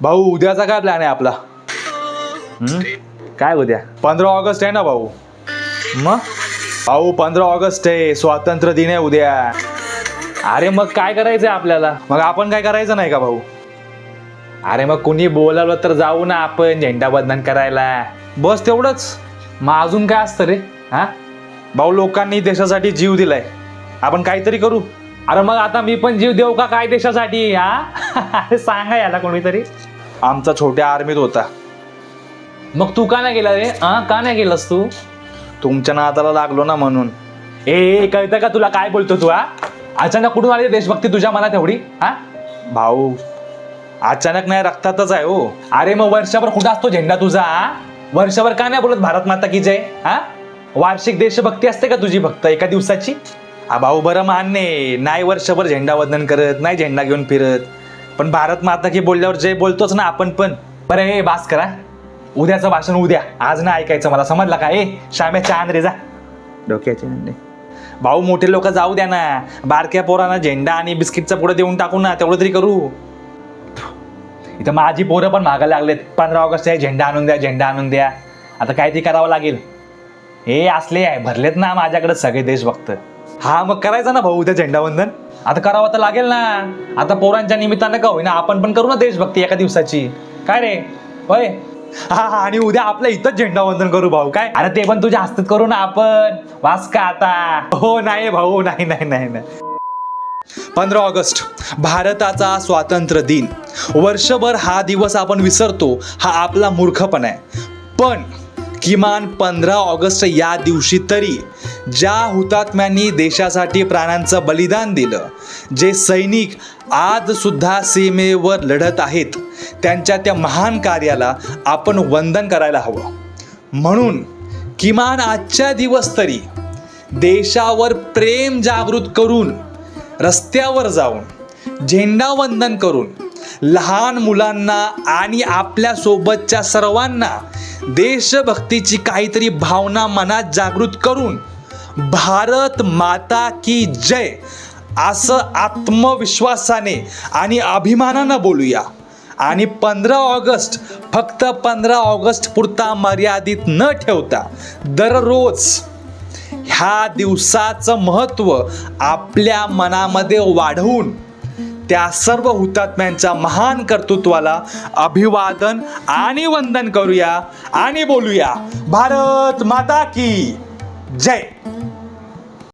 भाऊ उद्याचा काय प्लॅन आहे आपला? हम्म? काय उद्या? पंधरा ऑगस्ट आहे ना भाऊ. मग? भाऊ पंधरा ऑगस्ट आहे. स्वातंत्र्य दिन आहे उद्या. अरे मग काय करायचंय आपल्याला? मग आपण काय करायचं नाही का भाऊ? अरे मग कुणी बोलावलं तर जाऊ ना आपण झेंडा वंदन करायला. बस तेवढंच. मग अजून काय असतं रे? हा? भाऊ लोकांनी देशासाठी जीव दिलाय. आपण काहीतरी करू. अरे मग आता मी पण जीव देऊ का काय देशासाठी हा? सांगा याला कोणीतरी. आमचा छोट्या आर्मीत होता. मग तू का नाही गेला रे? हा का नाही गेलास तू? तुमच्या नादाला लागलो ना म्हणून. ए कळतं का तुला काय बोलतो तू हा अचानक कुठून आली देशभक्ती तुझ्या मनात एवढी हा भाऊ अचानक नाही रक्तातच आहे हो. अरे मग वर्षभर कुठं असतो झेंडा तुझा हा? वर्षभर का नाही बोलत भारत माता की जय हा वार्षिक देशभक्ती असते का तुझी फक्त एका दिवसाची? भाऊ बरं मान्य आहे. नाही वर्षभर झेंडा वंदन करत नाही झेंडा घेऊन फिरत. पण भारत माता की बोलल्यावर जे बोलतोच ना आपण पण. बरं हे बास करा उद्याचं भाषण उद्या. आज ना ऐकायचं मला. समजलं का? ए श्याम्या चांद रे जा. डोक्याचे भाऊ मोठे लोक जाऊ द्या ना. बारक्या पोरांना झेंडा आणि बिस्किटचा पुढे देऊन टाकू ना. तेवढं तरी करू. इथं माझी पोरं पण मागायला लागलेत. पंधरा ऑगस्ट आहे झेंडा आणून द्या झेंडा आणून द्या. आता काय ते करावं लागेल? हे असले आहे. भरलेत ना माझ्याकडे सगळे देशभक्त. हा मग करायचं ना भाऊ उद्या झेंडावंदन आता करावं तर लागेल ना. आता पोरांच्या निमित्तानं का होईना आपण पण करू ना देशभक्ती एका दिवसाची. काय रे? होय? हा हा आणि उद्या आपल्या इथंच झेंडावंदन करू भाऊ काय? अरे ते पण तुझ्या हस्तात करू ना आपण. वास का आता? हो नाही भाऊ नाही नाही नाही नाही. पंधरा ऑगस्ट भारताचा स्वातंत्र्य दिन. वर्षभर हा दिवस आपण विसरतो हा आपला मूर्खपण आहे. पण किमान पंधरा ऑगस्ट या दिवशी तरी ज्या हुतात्म्यांनी देशासाठी प्राणांचं बलिदान दिलं जे सैनिक आजसुद्धा सीमेवर लढत आहेत त्यांच्या त्या महान कार्याला आपण वंदन करायला हवं. म्हणून किमान आजच्या दिवस तरी देशावर प्रेम जागृत करून रस्त्यावर जाऊन झेंडा वंदन करून लहान मुलांना आणि आपल्यासोबतच्या सर्वांना देशभक्तीची काहीतरी भावना मनात जागृत करून भारत माता की जय असं आत्मविश्वासाने आणि अभिमानानं बोलूया. आणि पंधरा ऑगस्ट फक्त पंधरा ऑगस्ट पुरता मर्यादित न ठेवता दररोज ह्या दिवसाचं महत्त्व आपल्या मनामध्ये वाढवून त्या सर्व हुतात्म्यांच्या महान कर्तृत्वाला अभिवादन आणि वंदन करूया आणि बोलूया. भारत माता की जय.